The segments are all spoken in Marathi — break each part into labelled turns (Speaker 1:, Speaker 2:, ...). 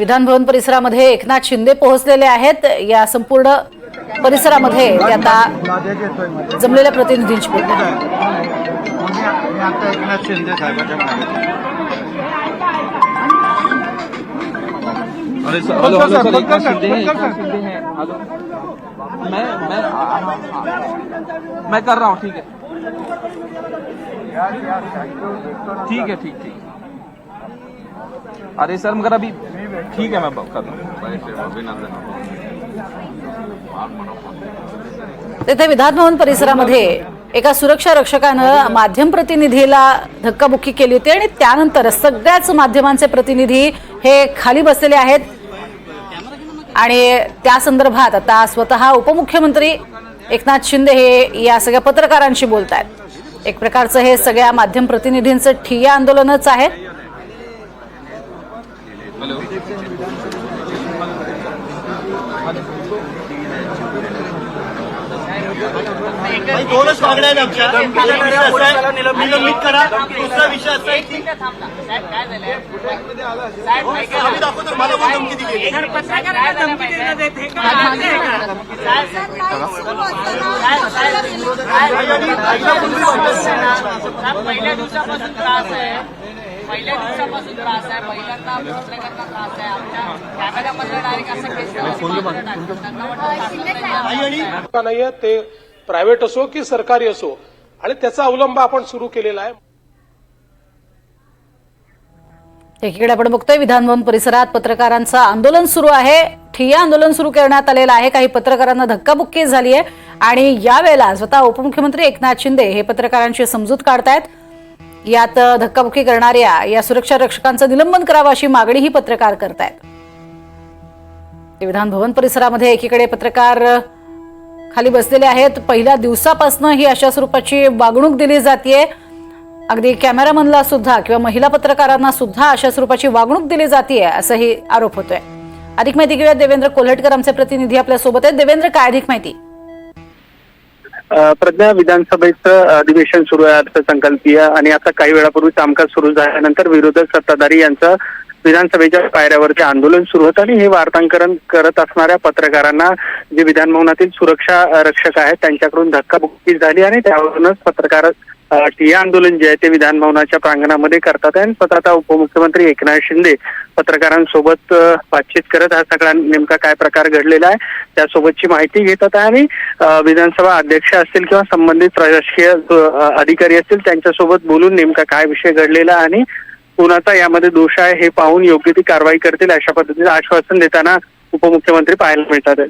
Speaker 1: विधानभवन परिसरामध्ये एकनाथ शिंदे पोहोचलेले आहेत. या संपूर्ण परिसरामध्ये ते आता जमलेल्या प्रतिनिधींशी बोलतात
Speaker 2: मी आता एकनाथ शिंदे साहेबांच्या मागे.
Speaker 3: अरे sir hello hello sir Eknath Shinde Eknath Shinde hello. मैं मैं आ- आ- आ- मैं कर रहा हूँ ठीक है. ठीक है ठीक ठीक. अरे सर मगर अभी ठीक है मैं ब- हूँ।
Speaker 1: तेथे विधानभवन परिसरामध्ये एका सुरक्षा रक्षकानं माध्यम प्रतिनिधीला धक्काबुक्की केली होती आणि त्यानंतर सगळ्याच माध्यमांचे प्रतिनिधी हे खाली बसलेले आहेत. आणि त्या संदर्भात आता स्वतः उपमुख्यमंत्री एकनाथ शिंदे हे या सगळ्या पत्रकारांशी बोलत आहेत एक प्रकारचं हे सगळ्या माध्यम प्रतिनिधींचं ठिय्या आंदोलनच आहे.
Speaker 4: दोनच मागण्या आहेत आमच्या एक विषय असा आहे, निलंबित करा दुसरा विषय असा आहे की आम्ही दाखवतो मला पण धमकी दिली आहे.
Speaker 5: पहिल्या दिवसापासून त्रास आहे पहिल्या दिवसापासून त्रास आहे पहिल्यांदा पत्रकारांना त्रास आहे आमच्या कॅमेऱ्यामध्ये डायरेक्ट असं
Speaker 6: नाहीये ते प्रायव्हेट असो की सरकारी असो. आणि त्याचा अवलंब आपण सुरू केलेला आहे.
Speaker 1: एकीकडे आपण बघतोय विधानभवन परिसरात पत्रकारांचं आंदोलन सुरू आहे. ठिय्या आंदोलन सुरू करण्यात आलेलं आहे. काही पत्रकारांना धक्काबुक्की झाली आहे आणि यावेळेला स्वतः उपमुख्यमंत्री एकनाथ शिंदे हे पत्रकारांची समजूत काढतायत. यात धक्काबुक्की करणाऱ्या या सुरक्षा रक्षकांचं निलंबन करावं अशी मागणी ही पत्रकार करतायत. विधान भवन परिसरामध्ये एकीकडे पत्रकार खाली बसलेले आहेत. पहिल्या दिवसापासून ही अशा स्वरूपाची वागणूक दिली जाते अगदी कॅमेरामनला सुद्धा किंवा महिला पत्रकारांना सुद्धा अशा स्वरूपाची वागणूक दिली जाते असाही आरोप होतोय. अधिक माहिती घेऊया देवेंद्र कोल्हटकर आमचे प्रतिनिधी आपल्यासोबत आहेत. देवेंद्र काय अधिक माहिती?
Speaker 7: प्रज्ञा विधानसभेचं अधिवेशन सुरू आहे अर्थसंकल्पीय आणि आता काही वेळापूर्वी कामकाज सुरू झाल्यानंतर विरोधक सत्ताधारी यांचं विधानसभेच्या पायऱ्यावरती आंदोलन सुरू होतं आणि हे वार्तांकन करत असणाऱ्या पत्रकारांना जे विधानभवनातील सुरक्षा रक्षक आहेत त्यांच्याकडून धक्काबुक्की झाली आणि त्यावरूनच पत्रकार अ, ठिय्या आंदोलन जे आहे ते विधानभवनाच्या प्रांगणामध्ये करतात. आणि स्वतः आता उपमुख्यमंत्री एकनाथ शिंदे पत्रकारांसोबत बातचीत करत हा सगळा नेमका काय प्रकार घडलेला आहे त्यासोबतची माहिती घेतात आणि विधानसभा अध्यक्ष असतील किंवा संबंधित प्रशासकीय अधिकारी असतील त्यांच्यासोबत बोलून नेमका काय विषय घडलेला आहे आणि कुणाचा यामध्ये दोष आहे हे पाहून योग्य ती कारवाई करतील अशा पद्धतीचं आश्वासन देताना उपमुख्यमंत्री पाहायला मिळतात.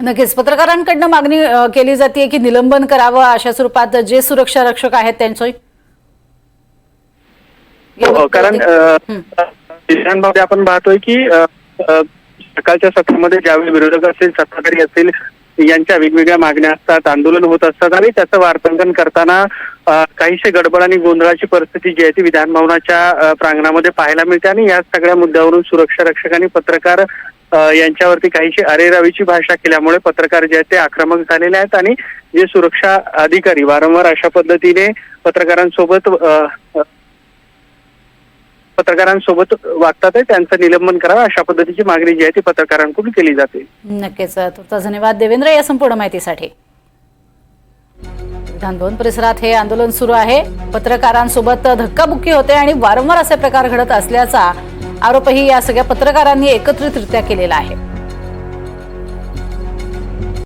Speaker 1: नक्कीच. पत्रकारांकडनं मागणी केली जाते की निलंबन करावं अशा स्वरूपात जे सुरक्षा रक्षक आहेत त्यांचं?
Speaker 7: हो, कारण
Speaker 1: हं.
Speaker 7: विधानभवनामध्ये आपण पाहतोय की सकाळच्या सत्रामध्ये ज्यावेळी विरोधक असतील सत्ताधारी असतील यांच्या वेगवेगळ्या मागण्या असतात आंदोलन होत असतात आणि त्याचं वार्तांकन करताना काहीशी काहीशे गडबड आणि गोंधळाची परिस्थिती जी आहे ती विधानभवनाच्या प्रांगणामध्ये पाहायला मिळते आणि या सगळ्या मुद्द्यावरून सुरक्षा रक्षक आणि पत्रकार यांच्यावरती काहीशी अरेरावीची भाषा केल्यामुळे पत्रकार जे आहेत ते आक्रमक झालेले आहेत आणि जे सुरक्षा अधिकारी वारंवार अशा पद्धतीने पत्रकारांसोबत अ, पत्रकारांसोबत वागतात त्यांचं निलंबन करावं अशा पद्धतीची मागणी जी आहे ती पत्रकारांकडून केली जाते.
Speaker 1: नक्कीच. तुमचा धन्यवाद देवेंद्र या संपूर्ण माहितीसाठी. विधानभवन परिसरात हे आंदोलन सुरू आहे. पत्रकारांसोबत धक्काबुक्की होते आणि वारंवार असे प्रकार घडत असल्याचा आरोपही या सगळ्या पत्रकारांनी एकत्रितरित्या केलेला आहे.